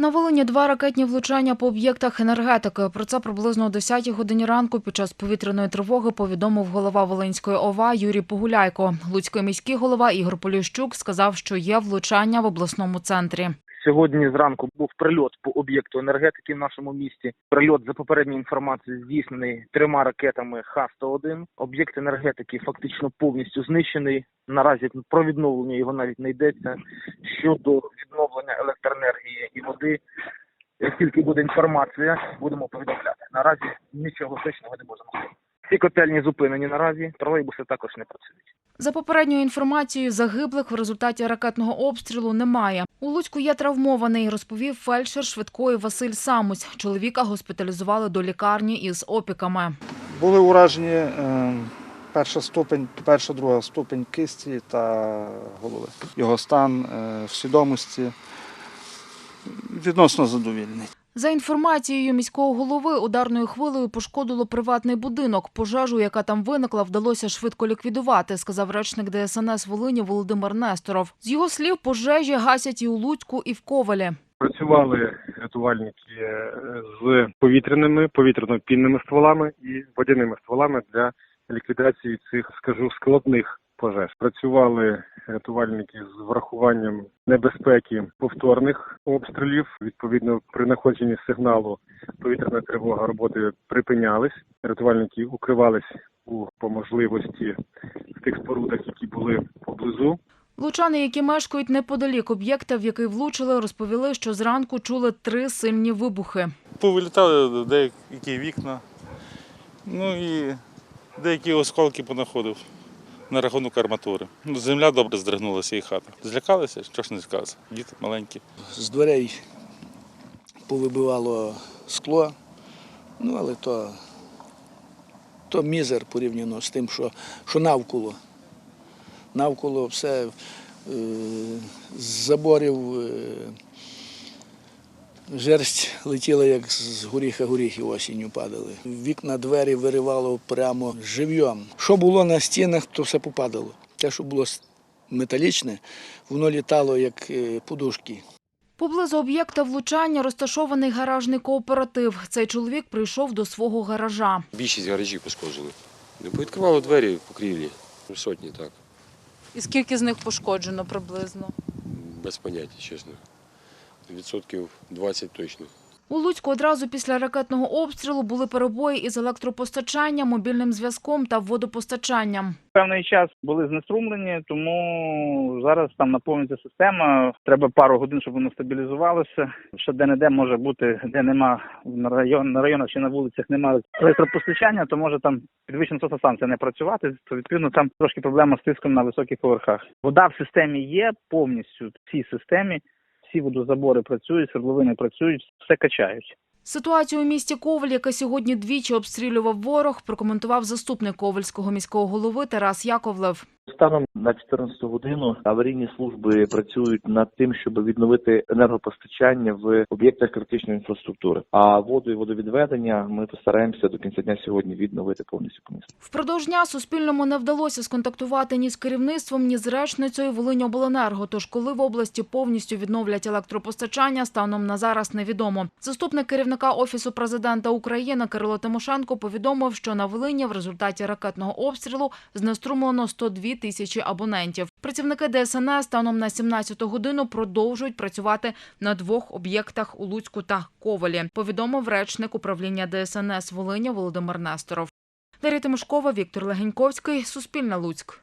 На Волині два ракетні влучання по об'єктах енергетики. Про це приблизно о 10 годині ранку під час повітряної тривоги повідомив голова Волинської ОВА Юрій Погуляйко. Луцький міський голова Ігор Поліщук сказав, що є влучання в обласному центрі. Сьогодні зранку був прильот по об'єкту енергетики в нашому місті. Прильот за попередньою інформацією здійснений трьома ракетами Х-101. Об'єкт енергетики фактично повністю знищений. Наразі про відновлення його навіть не йдеться. Щодо відновлення електроенергії і води, як тільки буде інформація, будемо повідомляти. Наразі нічого точного не можемо. Всі котельні зупинені наразі, тролейбуси також не працюють. За попередньою інформацією, загиблих в результаті ракетного обстрілу немає. У Луцьку є травмований, розповів фельдшер швидкої Василь Самусь. Чоловіка госпіталізували до лікарні із опіками. Були уражені е, перша ступень, перша, друга ступень кисті та голови. Його стан е, в свідомості відносно задовільний. За інформацією міського голови, ударною хвилею пошкодило приватний будинок. Пожежу, яка там виникла, вдалося швидко ліквідувати, сказав речник ДСНС Волині Володимир Несторов. З його слів, пожежі гасять і у Луцьку, і в Ковалі. Працювали рятувальники е, з повітряними, повітряно-пінними стволами і водяними стволами для ліквідації цих, скажу, складних пожеж. Працювали рятувальники з врахуванням небезпеки повторних обстрілів. Відповідно, при знаходженні сигналу повітряна тривога роботи припинялись. Рятувальники укривались у по можливості в тих спорудах, які були поблизу. Лучани, які мешкають неподалік об'єкта, в який влучили, розповіли, що зранку чули три сильні вибухи. Повилітали деякі вікна, ну і деякі осколки понаходив на рахунок арматури. Ну, Земля добре здригнулася і хата. Злякалися, що ж не злякалися. Діти маленькі. з дверей повибивало скло, ну але то, то мізер порівняно з тим, що, що навколо. Навколо все е, з заборів е, жерсть летіла, як з горіха горіхи осінню падали. Вікна, двері виривало прямо живьом. Що було на стінах, то все попадало. Те, що було металічне, воно літало як е, подушки. Поблизу об'єкта влучання розташований гаражний кооператив. Цей чоловік прийшов до свого гаража. Більшість гаражів пошкоджені. Не повідкривало двері покрівлі. Сотні, так. І скільки з них пошкоджено приблизно? Без поняття, чесно. Відсотків 20 точно. У Луцьку одразу після ракетного обстрілу були перебої із електропостачанням, мобільним зв'язком та водопостачанням. Певний час були знеструмлені, тому зараз там наповнюється система. Треба пару годин, щоб воно стабілізувалося. Ще де не де може бути, де нема на район на районах чи на вулицях немає електропостачання, то може там підвищена насосна не працювати. То відповідно там трошки проблема з тиском на високих поверхах. Вода в системі є повністю в цій системі. Всі водозабори працюють, свердловини працюють, все качають. Ситуацію у місті Коваль, яке сьогодні двічі обстрілював ворог, прокоментував заступник Ковальського міського голови Тарас Яковлев. Станом на 14 годину аварійні служби працюють над тим, щоб відновити енергопостачання в об'єктах критичної інфраструктури. А воду і водовідведення ми постараємося до кінця дня сьогодні відновити повністю по. Впродовж дня Суспільному не вдалося сконтактувати ні з керівництвом, ні з речницею Волиньобленерго. Тож коли в області повністю відновлять електропостачання, станом на зараз невідомо. Заступник керівника офісу президента України Кирило Тимошенко повідомив, що на Волині в результаті ракетного обстрілу знеструмлено 102 тисячі абонентів. Працівники ДСНС станом на 17 годину продовжують працювати на двох об'єктах у Луцьку та Ковалі. Повідомив речник управління ДСНС Волиня Володимир Несторов. Дар'я Тимошкова, Віктор Легеньковський, Суспільне Луцьк.